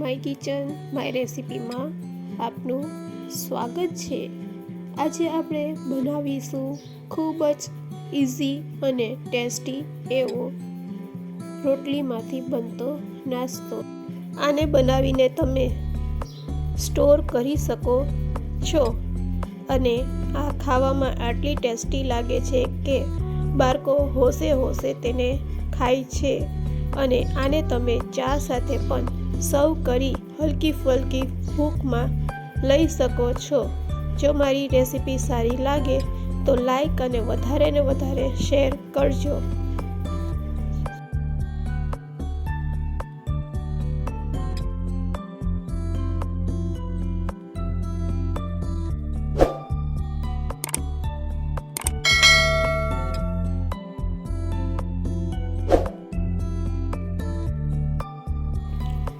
My kitchen, my રેસિપીમાં આપનું સ્વાગત છે. આજે આપણે બનાવીશું ખૂબ જ ઇઝી અને ટેસ્ટી એવો રોટલીમાંથી બનતો નાસ્તો. આને બનાવીને તમે સ્ટોર કરી શકો છો અને આ ખાવામાં આટલી ટેસ્ટી લાગે છે કે બાળકો હોશે હોશે તેને ખાય છે અને આને તમે ચા સાથે પણ સર્વ કરી હલકી ફલકી ભૂખમાં લઈ શકો છો. જો મારી રેસિપી સારી લાગે તો લાઈક અને વધારે ને વધારે શેર કરજો.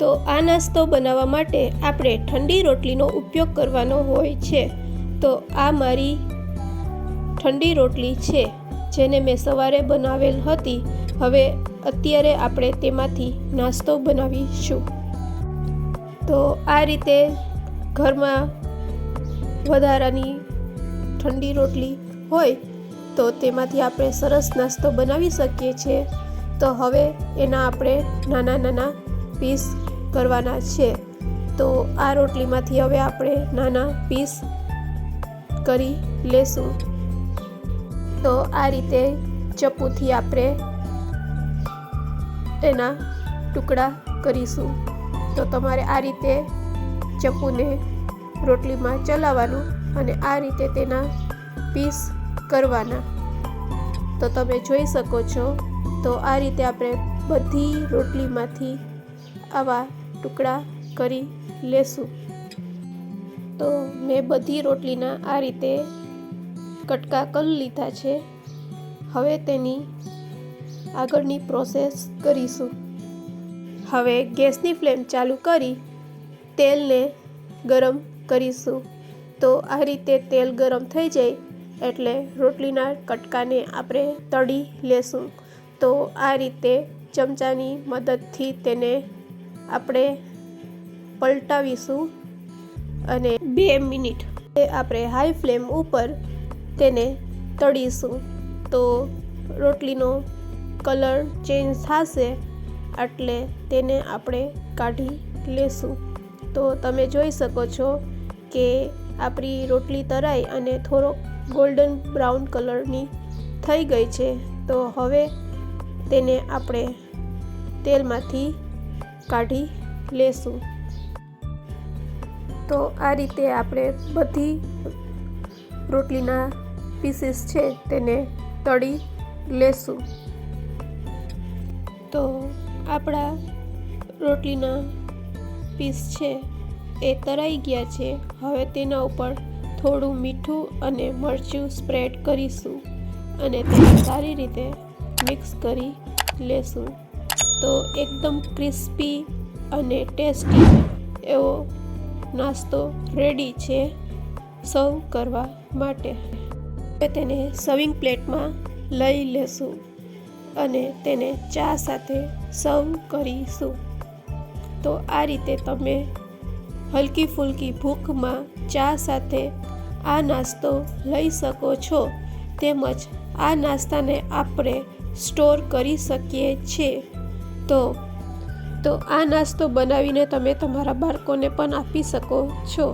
તો આ નાસ્તો બનાવવા માટે આપણે ઠંડી રોટલીનો ઉપયોગ કરવાનો હોય છે. તો આ મારી ઠંડી રોટલી છે, જેને મેં સવારે બનાવેલ હતી. હવે અત્યારે આપણે તેમાંથી નાસ્તો બનાવીશું. તો આ રીતે ઘરમાં વધારાની ઠંડી રોટલી હોય, તો તેમાંથી આપણે સરસ નાસ્તો બનાવી શકીએ છીએ. તો હવે એના આપણે નાના નાના પીસ કરવાના છે. તો આ રોટલીમાંથી હવે આપણે નાના પીસ કરી લેશું. તો આ રીતે ચપ્પુથી આપણે એના ટુકડા કરીશું. તો તમારે આ રીતે ચપ્પુને રોટલીમાં ચલાવવાનું અને આ રીતે તેના પીસ કરવાના. તો તમે જોઈ શકો છો. તો આ રીતે આપણે બધી રોટલીમાંથી આવા ટુકડા કરી લેશું. તો મેં બધી રોટલીના આ રીતે કટકા કરી લીધા છે. હવે તેની આગળની પ્રોસેસ કરીશું. હવે ગેસની ફ્લેમ ચાલુ કરી તેલને ગરમ કરીશું. તો આ રીતે તેલ ગરમ થઈ જાય એટલે રોટલીના કટકાને આપણે તળી લેશું. તો આ રીતે ચમચાની મદદથી તેને આપણે પલટાવીશું અને બે મિનિટ આપણે હાઈ ફ્લેમ ઉપર તેને તળીશું. તો રોટલીનો કલર ચેન્જ થશે એટલે તેને આપણે કાઢી લેશું. તો તમે જોઈ શકો છો કે આપણી રોટલી તરાઈ અને થોડોક ગોલ્ડન બ્રાઉન કલરની થઈ ગઈ છે. તો હવે તેને આપણે તેલમાંથી કાઢી લેશું. તો આ રીતે આપણે બધી રોટલીના પીસીસ છે તેને તળી લેશું. તો આપણા રોટલીના પીસ છે એ તરાઈ ગયા છે. હવે તેના ઉપર થોડું મીઠું અને મરચું સ્પ્રેડ કરીશું અને તેને સારી રીતે મિક્સ કરી લેશું. તો એકદમ ક્રિસ્પી અને ટેસ્ટી એવો નાસ્તો રેડી છે સર્વ કરવા માટે. તેને સર્વિંગ પ્લેટમાં લઈ લેશું અને તેને ચા સાથે સર્વ કરીશું. તો આ રીતે તમે હલકી ફૂલકી ભૂખમાં ચા સાથે આ નાસ્તો લઈ શકો છો. તેમજ આ નાસ્તાને આપણે સ્ટોર કરી શકીએ છીએ. તો તો આ નાસ્તો બનાવીને તમે તમારા બાળકોને પણ આપી શકો છો.